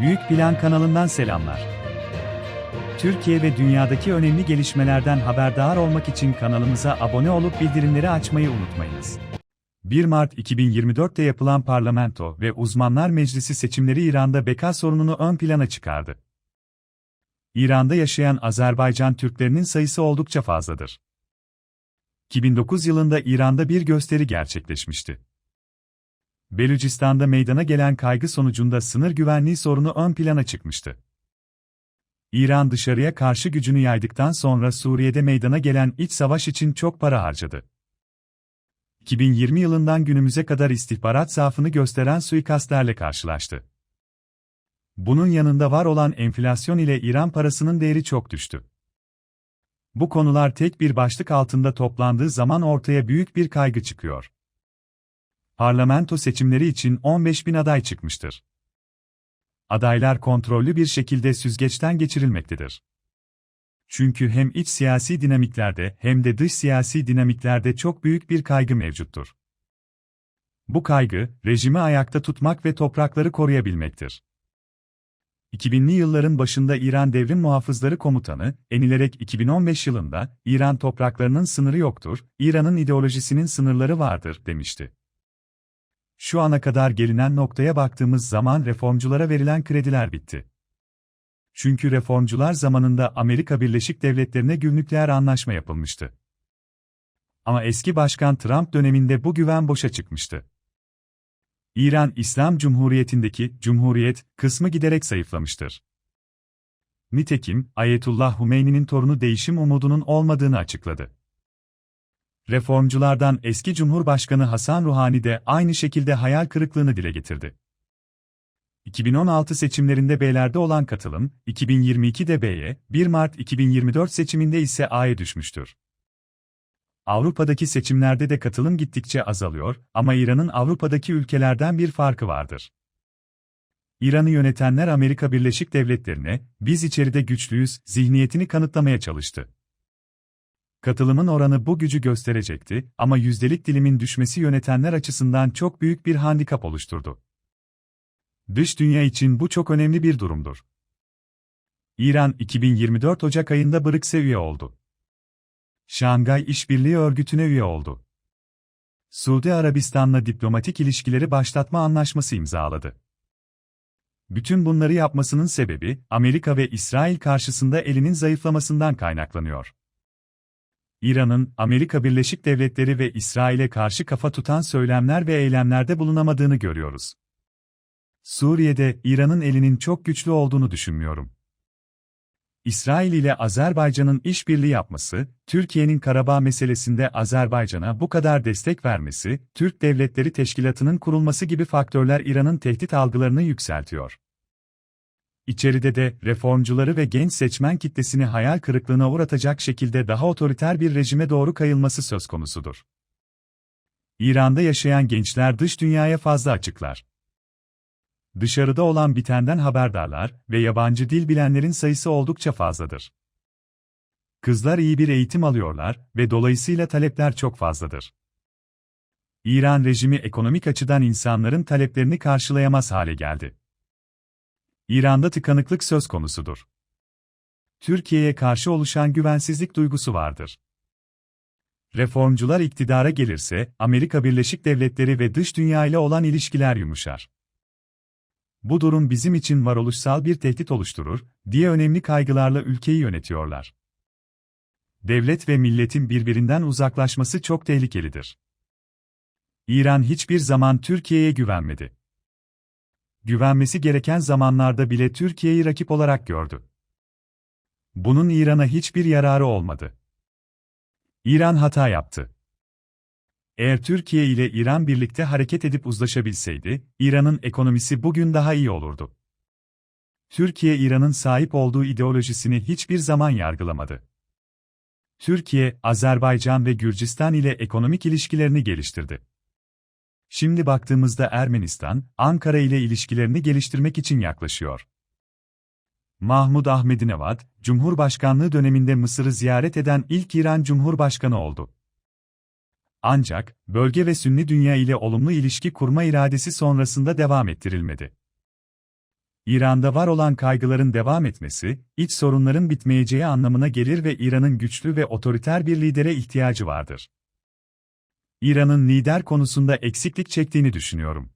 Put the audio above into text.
Büyük Plan kanalından selamlar. Türkiye ve dünyadaki önemli gelişmelerden haberdar olmak için kanalımıza abone olup bildirimleri açmayı unutmayınız. 1 Mart 2024'te yapılan parlamento ve uzmanlar meclisi seçimleri İran'da beka sorununu ön plana çıkardı. İran'da yaşayan Azerbaycan Türklerinin sayısı oldukça fazladır. 2009 yılında İran'da bir gösteri gerçekleşmişti. Belucistan'da meydana gelen kaygı sonucunda sınır güvenliği sorunu ön plana çıkmıştı. İran dışarıya karşı gücünü yaydıktan sonra Suriye'de meydana gelen iç savaş için çok para harcadı. 2020 yılından günümüze kadar istihbarat zaafını gösteren suikastlerle karşılaştı. Bunun yanında var olan enflasyon ile İran parasının değeri çok düştü. Bu konular tek bir başlık altında toplandığı zaman ortaya büyük bir kaygı çıkıyor. Parlamento seçimleri için 15 bin aday çıkmıştır. Adaylar kontrollü bir şekilde süzgeçten geçirilmektedir. Çünkü hem iç siyasi dinamiklerde hem de dış siyasi dinamiklerde çok büyük bir kaygı mevcuttur. Bu kaygı, rejimi ayakta tutmak ve toprakları koruyabilmektir. 2000'li yılların başında İran Devrim Muhafızları Komutanı, enilerek 2015 yılında, İran topraklarının sınırı yoktur, İran'ın ideolojisinin sınırları vardır, demişti. Şu ana kadar gelinen noktaya baktığımız zaman reformculara verilen krediler bitti. Çünkü reformcular zamanında Amerika Birleşik Devletleri'ne gümrükler anlaşma yapılmıştı. Ama eski başkan Trump döneminde bu güven boşa çıkmıştı. İran İslam Cumhuriyeti'ndeki Cumhuriyet kısmı giderek zayıflamıştır. Nitekim Ayetullah Humeyni'nin torunu değişim umudunun olmadığını açıkladı. Reformculardan eski Cumhurbaşkanı Hasan Ruhani de aynı şekilde hayal kırıklığını dile getirdi. 2016 seçimlerinde B'lerde olan katılım, 2022'de B'ye, 1 Mart 2024 seçiminde ise A'ya düşmüştür. Avrupa'daki seçimlerde de katılım gittikçe azalıyor ama İran'ın Avrupa'daki ülkelerden bir farkı vardır. İran'ı yönetenler Amerika Birleşik Devletleri'ne, biz içeride güçlüyüz, zihniyetini kanıtlamaya çalıştı. Katılımın oranı bu gücü gösterecekti ama yüzdelik dilimin düşmesi yönetenler açısından çok büyük bir handikap oluşturdu. Dış dünya için bu çok önemli bir durumdur. İran 2024 Ocak ayında BRICS'e üye oldu. Şangay İşbirliği Örgütü'ne üye oldu. Suudi Arabistan'la diplomatik ilişkileri başlatma anlaşması imzaladı. Bütün bunları yapmasının sebebi, Amerika ve İsrail karşısında elinin zayıflamasından kaynaklanıyor. İran'ın, Amerika Birleşik Devletleri ve İsrail'e karşı kafa tutan söylemler ve eylemlerde bulunamadığını görüyoruz. Suriye'de İran'ın elinin çok güçlü olduğunu düşünmüyorum. İsrail ile Azerbaycan'ın işbirliği yapması, Türkiye'nin Karabağ meselesinde Azerbaycan'a bu kadar destek vermesi, Türk Devletleri Teşkilatı'nın kurulması gibi faktörler İran'ın tehdit algılarını yükseltiyor. İçeride de reformcuları ve genç seçmen kitlesini hayal kırıklığına uğratacak şekilde daha otoriter bir rejime doğru kayılması söz konusudur. İran'da yaşayan gençler dış dünyaya fazla açıklar. Dışarıda olan bitenden haberdarlar ve yabancı dil bilenlerin sayısı oldukça fazladır. Kızlar iyi bir eğitim alıyorlar ve dolayısıyla talepler çok fazladır. İran rejimi ekonomik açıdan insanların taleplerini karşılayamaz hale geldi. İran'da tıkanıklık söz konusudur. Türkiye'ye karşı oluşan güvensizlik duygusu vardır. Reformcular iktidara gelirse, Amerika Birleşik Devletleri ve dış dünya ile olan ilişkiler yumuşar. Bu durum bizim için varoluşsal bir tehdit oluşturur, diye önemli kaygılarla ülkeyi yönetiyorlar. Devlet ve milletin birbirinden uzaklaşması çok tehlikelidir. İran hiçbir zaman Türkiye'ye güvenmedi güvenmesi gereken zamanlarda bile Türkiye'yi rakip olarak gördü. Bunun İran'a hiçbir yararı olmadı. İran hata yaptı. Eğer Türkiye ile İran birlikte hareket edip uzlaşabilseydi, İran'ın ekonomisi bugün daha iyi olurdu. Türkiye İran'ın sahip olduğu ideolojisini hiçbir zaman yargılamadı. Türkiye, Azerbaycan ve Gürcistan ile ekonomik ilişkilerini geliştirdi. Şimdi baktığımızda Ermenistan, Ankara ile ilişkilerini geliştirmek için yaklaşıyor. Mahmud Ahmedinevad, Cumhurbaşkanlığı döneminde Mısır'ı ziyaret eden ilk İran Cumhurbaşkanı oldu. Ancak, bölge ve Sünni dünya ile olumlu ilişki kurma iradesi sonrasında devam ettirilmedi. İran'da var olan kaygıların devam etmesi, iç sorunların bitmeyeceği anlamına gelir ve İran'ın güçlü ve otoriter bir lidere ihtiyacı vardır. İran'ın lider konusunda eksiklik çektiğini düşünüyorum.